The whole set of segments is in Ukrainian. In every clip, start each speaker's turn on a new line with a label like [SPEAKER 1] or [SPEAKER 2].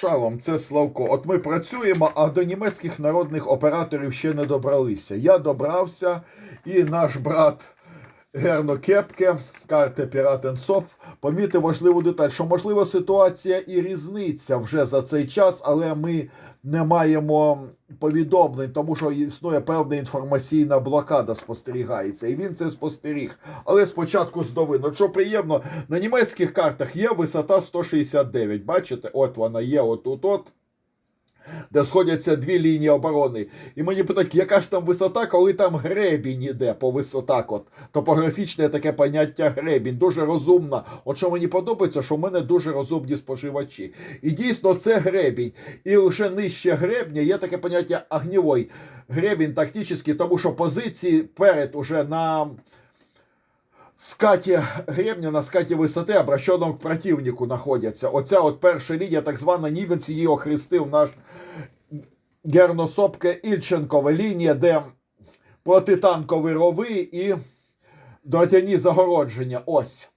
[SPEAKER 1] Шалом, це Славко. От ми працюємо, а до німецьких народних операторів ще не добралися. Я добрався, і наш брат Герно Кепке, карте Піратенсоф, помітив важливу деталь, що можлива ситуація і різниця вже за цей час, але ми не маємо повідомлень, тому що існує певна інформаційна блокада спостерігається, і він це спостеріг. Але спочатку з новин. Що приємно, на німецьких картах є висота 169. Бачите, от вона є, отут от. Де сходяться дві лінії оборони. І мені питають, яка ж там висота, коли там гребінь іде по висотах. От топографічне таке поняття гребінь, дуже розумна. От що мені подобається, що в мене дуже розумні споживачі. І дійсно це гребінь. І лише нижче гребня є таке поняття огнівой. Гребінь тактичний, тому що позиції перед уже на скаті гребня, на скаті висоти, обращеному к противнику знаходяться. Оця от перша лінія, так звана німець, її охрестив наш Герносопке Ільченкова лінія, де протитанкові рови і дротяні загородження. Ось.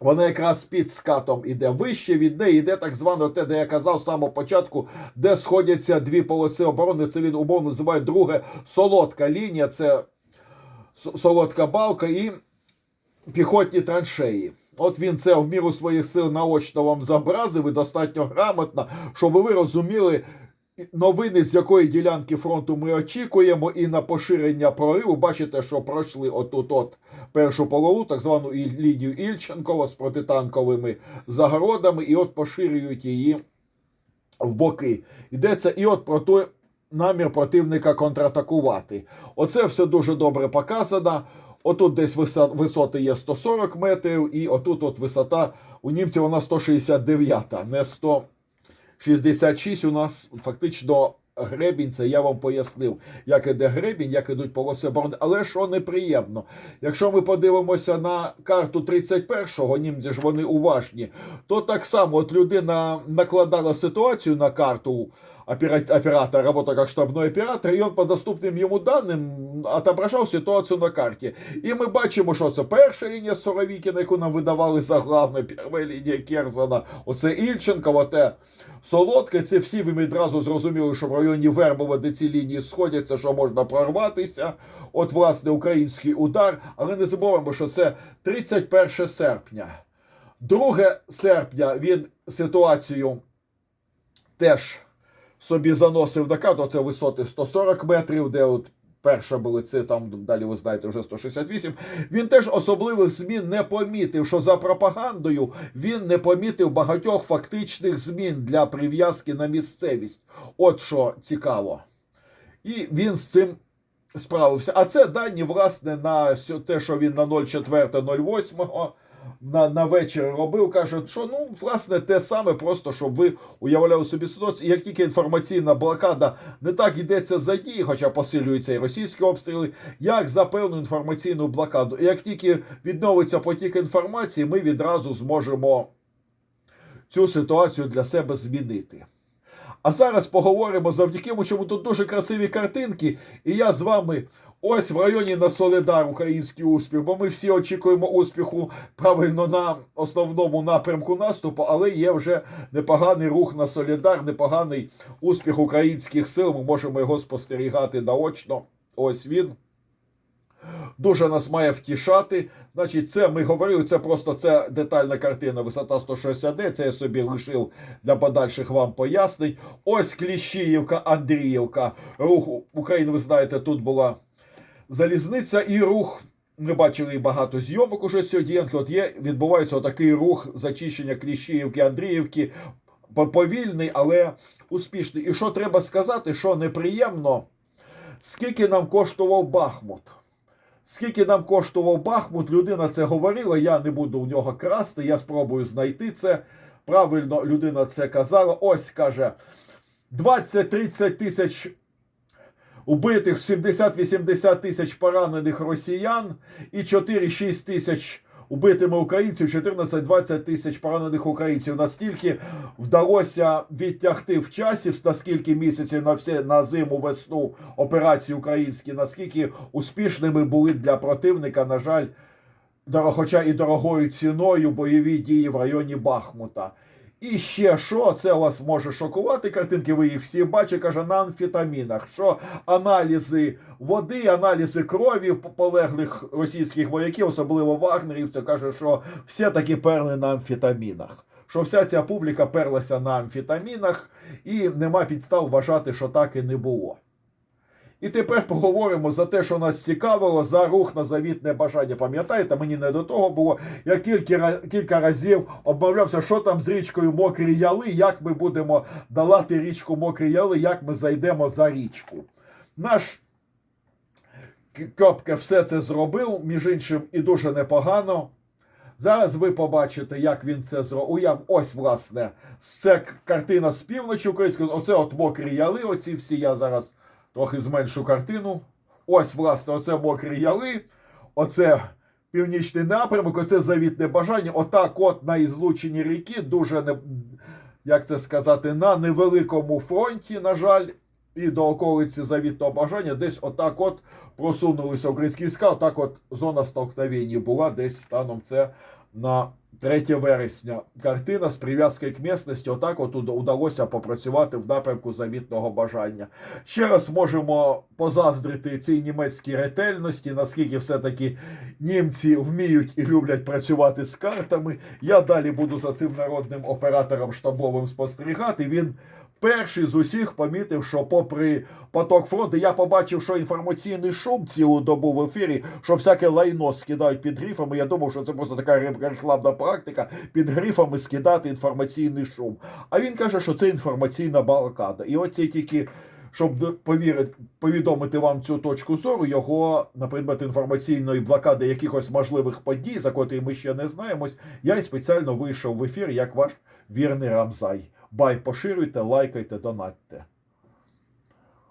[SPEAKER 1] Вона якраз під скатом іде вище від неї йде так звано те, де я казав з самого початку, де сходяться дві полоси оборони. Це він умовно називає друге солодка лінія, це солодка балка і піхотні траншеї. От він це в міру своїх сил наочно вам зобразив і достатньо грамотно, щоб ви розуміли новини, з якої ділянки фронту ми очікуємо, і на поширення прориву. Бачите, що пройшли отут от першу полову, так звану лінію Ільченкова з протитанковими загородами, і от поширюють її в боки. Йдеться і от про той намір противника контратакувати. Оце все дуже добре показано. Отут десь висоти є 140 метрів, і отут от висота у німців вона 169, не 166 у нас фактично гребінь, це я вам пояснив, як іде гребінь, як ідуть полоси оборони. Але що неприємно, якщо ми подивимося на карту 31-го, німці ж вони уважні, то так само от людина накладала ситуацію на карту оператор, работа как штабной оператор, і він по доступним йому даним отображав ситуацію на карті. І ми бачимо, що це перша лінія Соровікіна, яку нам видавали за главне, перша лінія Керзана, оце Ільченко, оте Солодке, це всі ви відразу зрозуміли, що в районі Вербова, де ці лінії сходяться, що можна прорватися. От, власне, український удар. Але не забуваємо, що це 31 серпня. 2 серпня він ситуацію теж собі заносив на карту. Це висоти 140 метрів, де от перша були це там далі ви знаєте вже 168. Він теж особливих змін не помітив, що за пропагандою він не помітив багатьох фактичних змін для прив'язки на місцевість. От що цікаво. І він з цим справився. А це дані, власне, на те, що він на 04.08 на, на вечір робив, каже, що ну, власне, те саме, просто щоб ви уявляли собі ситуацію. І як тільки інформаційна блокада не так йдеться за дії, хоча посилюються і російські обстріли, як за певну інформаційну блокаду. І як тільки відновиться потік інформації, ми відразу зможемо цю ситуацію для себе змінити. А зараз поговоримо завдяки чому тут дуже красиві картинки, і я з вами ось в районі на Солидар український успіх, бо ми всі очікуємо успіху правильно на основному напрямку наступу, але є вже непоганий рух на Солідар, непоганий успіх українських сил. Ми можемо його спостерігати наочно. Ось він. Дуже нас має втішати. Значить, це ми говорили, це просто це детальна картина, висота 169, це я собі лишив для подальших вам пояснень. Ось Кліщіївка, Андріївка. Рух України, ви знаєте, тут була залізниця і рух. Ми бачили багато зйомок уже сьогодні. От є, відбувається отакий рух зачищення Кліщіївки, Андріївки. Повільний, але успішний. І що треба сказати, що неприємно, скільки нам коштував Бахмут. Скільки нам коштував Бахмут, людина це говорила, я не буду у нього красти, я спробую знайти це. Правильно людина це казала. Ось каже: 20-30 тисяч убитих, 70-80 тисяч поранених росіян і 4-6 тисяч убитими українців, 14-20 тисяч поранених українців. Наскільки вдалося відтягти в часі, наскільки місяців на все на зиму весну операції українські, наскільки успішними були для противника, на жаль, хоча і дорогою ціною бойові дії в районі Бахмута. І ще що, це вас може шокувати картинки, ви їх всі бачите, каже, на амфетамінах, що аналізи води, аналізи крові полеглих російських вояків, особливо вагнерівців, каже, що все таки перли на амфетамінах. Що вся ця публіка перлася на амфетамінах, і нема підстав вважати, що так і не було. І тепер поговоримо за те, що нас цікавило, за рух на завітне бажання. Пам'ятаєте, мені не до того було. Я кілька, кілька разів обмовлявся, що там з річкою Мокрі Яли, як ми будемо долати річку Мокрі Яли, як ми зайдемо за річку. Наш Кьопке все це зробив, між іншим, і дуже непогано. Зараз ви побачите, як він це зробив. Ось, власне, це картина з півночі української. Оце от мокрі яли, оці всі. Я зараз трохи зменшу картину. Ось, власне, оце мокрі яли, оце північний напрямок, оце завітне бажання. Отак, от на ізлученні ріки, дуже не, як це сказати, на невеликому фронті, на жаль, і до околиці завітного бажання, десь отак от просунулися українські війська. Отак от зона столкновення була десь станом це на 3 вересня. Картина з прив'язки к місності. Отак от удалося попрацювати в напрямку завітного бажання. Ще раз можемо позаздрити цій німецькій ретельності, наскільки все-таки німці вміють і люблять працювати з картами. Я далі буду за цим народним оператором штабовим спостерігати. Він перший з усіх помітив, що попри поток фронту, я побачив, що інформаційний шум цілу добу в ефірі, що всяке лайно скидають під грифами. Я думав, що це просто така рекламна практика під грифами скидати інформаційний шум. А він каже, що це інформаційна блокада. І оце тільки. Щоб повірити, повідомити вам цю точку зору, його на предмет інформаційної блокади якихось можливих подій, за котрі ми ще не знаємось, я й спеціально вийшов в ефір як ваш вірний Рамзай. Бай, поширюйте, лайкайте, донатьте.